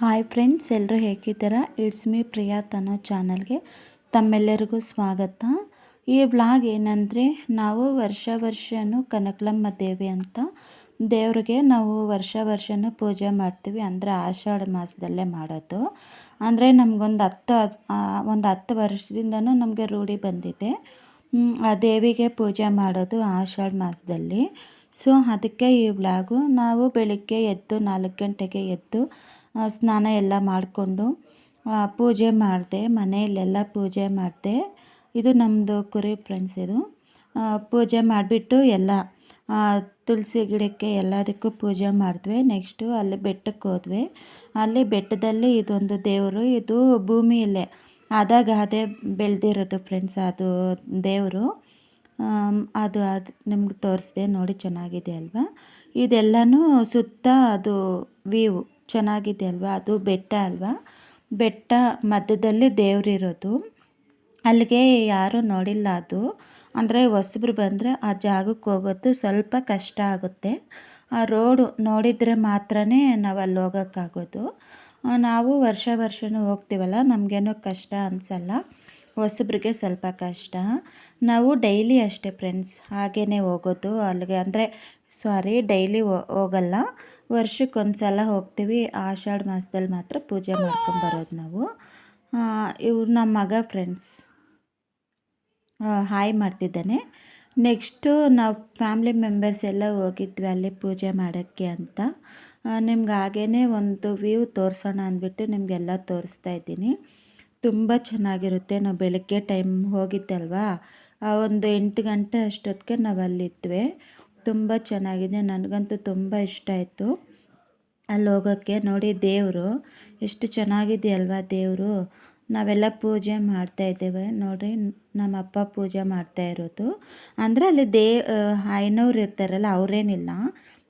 Hi friends ಎಲ್ಲರೂ ಹೇಗಿದ್ದೀರಾ? It's me Priya ತನೋ ಚಾನಲ್ಗೆ ತಮ್ಮೆಲ್ಲರಿಗೂ ಸ್ವಾಗತ. ಈ ವ್ಲಾಗ್ ಏನಂದರೆ, ನಾವು ವರ್ಷ ವರ್ಷವೂ ಕನಕಲಮ್ಮ ದೇವಿ ಅಂತ ದೇವ್ರಿಗೆ ನಾವು ವರ್ಷ ವರ್ಷನೂ ಪೂಜೆ ಮಾಡ್ತೀವಿ ಅಂದರೆ ಆಷಾಢ ಮಾಸದಲ್ಲೇ ಮಾಡೋದು. ಅಂದರೆ ನಮಗೊಂದು ಹತ್ತು ಒಂದು ಹತ್ತು ವರ್ಷದಿಂದನೂ ನಮಗೆ ರೂಢಿ ಬಂದಿದೆ. ಆ ದೇವಿಗೆ ಪೂಜೆ ಮಾಡೋದು ಆಷಾಢ ಮಾಸದಲ್ಲಿ. ಸೊ ಅದಕ್ಕೆ ಈ ವ್ಲಾಗು ನಾವು ಬೆಳಿಗ್ಗೆ ಎದ್ದು ನಾಲ್ಕು ಗಂಟೆಗೆ ಎದ್ದು ಸ್ನಾನ ಎಲ್ಲ ಮಾಡಿಕೊಂಡು ಪೂಜೆ ಮಾಡಿದೆ, ಮನೆಯಲ್ಲೆಲ್ಲ ಪೂಜೆ ಮಾಡಿದೆ. ಇದು ನಮ್ಮದು ಕುರಿ ಫ್ರೆಂಡ್ಸ್ ಇದು. ಪೂಜೆ ಮಾಡಿಬಿಟ್ಟು ಎಲ್ಲ ತುಳಸಿ ಗಿಡಕ್ಕೆ ಎಲ್ಲದಕ್ಕೂ ಪೂಜೆ ಮಾಡಿದ್ವಿ. ನೆಕ್ಸ್ಟು ಅಲ್ಲಿ ಬೆಟ್ಟಕ್ಕೆ ಹೋದ್ವಿ. ಅಲ್ಲಿ ಬೆಟ್ಟದಲ್ಲಿ ಇದೊಂದು ದೇವರು, ಇದು ಭೂಮಿಯಲ್ಲೇ ಆದಾಗ ಅದೇ ಬೆಳೆದಿರೋದು ಫ್ರೆಂಡ್ಸ್ ಅದು ದೇವರು. ಅದು ಅದು ನಿಮ್ಗೆ ತೋರಿಸ್ದೆ ನೋಡಿ ಚೆನ್ನಾಗಿದೆ ಅಲ್ವಾ? ಇದೆಲ್ಲನೂ ಸುತ್ತ ಅದು ವೀವು ಚೆನ್ನಾಗಿದೆ ಅಲ್ವಾ? ಅದು ಬೆಟ್ಟ ಅಲ್ವಾ? ಬೆಟ್ಟ ಮಧ್ಯದಲ್ಲಿ ದೇವರಿರೋದು. ಅಲ್ಲಿಗೆ ಯಾರೂ ನೋಡಿಲ್ಲ ಅದು. ಅಂದರೆ ಹೊಸಬ್ರು ಬಂದರೆ ಆ ಜಾಗಕ್ಕೆ ಹೋಗೋದು ಸ್ವಲ್ಪ ಕಷ್ಟ ಆಗುತ್ತೆ. ಆ ರೋಡು ನೋಡಿದರೆ ಮಾತ್ರ ನಾವು ಅಲ್ಲಿ ಹೋಗೋಕ್ಕಾಗೋದು ನಾವು ವರ್ಷ ವರ್ಷವೂ ಹೋಗ್ತೀವಲ್ಲ? ನಮಗೇನೋ ಕಷ್ಟ ಅನಿಸಲ್ಲ. ಹೊಸಬ್ರಿಗೆ ಸ್ವಲ್ಪ ಕಷ್ಟ. ನಾವು ಡೈಲಿ ಅಷ್ಟೇ ಫ್ರೆಂಡ್ಸ್ ಹಾಗೇ ಹೋಗೋದು, ಅಲ್ಲಿಗೆ ಅಂದರೆ ಸಾರಿ ಡೈಲಿ ಹೋಗಲ್ಲ. ವರ್ಷಕ್ಕೊಂದು ಸಲ ಹೋಗ್ತೀವಿ, ಆಷಾಢ ಮಾಸದಲ್ಲಿ ಮಾತ್ರ ಪೂಜೆ ಮಾಡ್ಕೊಂಬರೋದು ನಾವು. ಇವ್ರು ನಮ್ಮ ಮಗ ಫ್ರೆಂಡ್ಸ್. ಹಾಯ್ ಮಾಡ್ತಿದ್ದಾನೆ. ನೆಕ್ಸ್ಟು ನಾವು ಫ್ಯಾಮ್ಲಿ ಮೆಂಬರ್ಸ್ ಎಲ್ಲ ಹೋಗಿದ್ವಿ ಅಲ್ಲಿ ಪೂಜೆ ಮಾಡೋಕ್ಕೆ ಅಂತ. ನಿಮ್ಗೆ ಹಾಗೇ ಒಂದು ವ್ಯೂ ತೋರಿಸೋಣ ಅಂದ್ಬಿಟ್ಟು ನಿಮಗೆಲ್ಲ ತೋರಿಸ್ತಾ ಇದ್ದೀನಿ. ತುಂಬ ಚೆನ್ನಾಗಿರುತ್ತೆ. ನಾವು ಬೆಳಗ್ಗೆ ಟೈಮ್ ಹೋಗಿದ್ದಲ್ವಾ? ಒಂದು ಎಂಟು ಗಂಟೆ ಅಷ್ಟೊತ್ತಿಗೆ ನಾವು ಅಲ್ಲಿದ್ವಿ. ತುಂಬ ಚೆನ್ನಾಗಿದೆ. ನನಗಂತೂ ತುಂಬ ಇಷ್ಟ ಆಯಿತು. ಅಲ್ಲಿ ಹೋಗೋಕ್ಕೆ ನೋಡಿ ದೇವರು, ಎಷ್ಟು ಚೆನ್ನಾಗಿದೆಯಲ್ವಾ ದೇವರು? ನಾವೆಲ್ಲ ಪೂಜೆ ಮಾಡ್ತಾ ಇದ್ದೇವೆ. ನೋಡಿರಿ, ನಮ್ಮ ಅಪ್ಪ ಪೂಜೆ ಮಾಡ್ತಾ ಇರೋದು. ಅಂದರೆ ಅಲ್ಲಿ ದೇ ಹಾಯ್ನವ್ರು ಇರ್ತಾರಲ್ಲ, ಅವರೇನಿಲ್ಲ.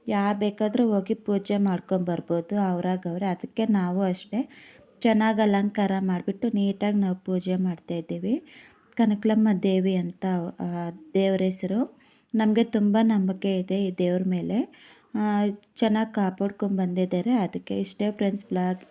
ಯಾರು ಬೇಕಾದರೂ ಹೋಗಿ ಪೂಜೆ ಮಾಡ್ಕೊಂಬರ್ಬೋದು ಬರ್ಬೋದು ಅವರೇ. ಅದಕ್ಕೆ ನಾವು ಅಷ್ಟೇ. ಚೆನ್ನಾಗಿ ಅಲಂಕಾರ ಮಾಡಿಬಿಟ್ಟು ನೀಟಾಗಿ ನಾವು ಪೂಜೆ ಮಾಡ್ತಾಯಿದ್ದೀವಿ ಕನಕಲಮ್ಮ ದೇವಿ ಅಂತ ದೇವ್ರ ಹೆಸರು. ನಮಗೆ ತುಂಬ ನಂಬಿಕೆ ಇದೆ ಈ ದೇವ್ರ ಮೇಲೆ. ಚೆನ್ನಾಗಿ ಕಾಪಾಡ್ಕೊಂಡು ಬಂದಿದ್ದಾರೆ. ಅದಕ್ಕೆ ಇಷ್ಟೇ ಫ್ರೆಂಡ್ಸ್ ಬ್ಲಾಗ್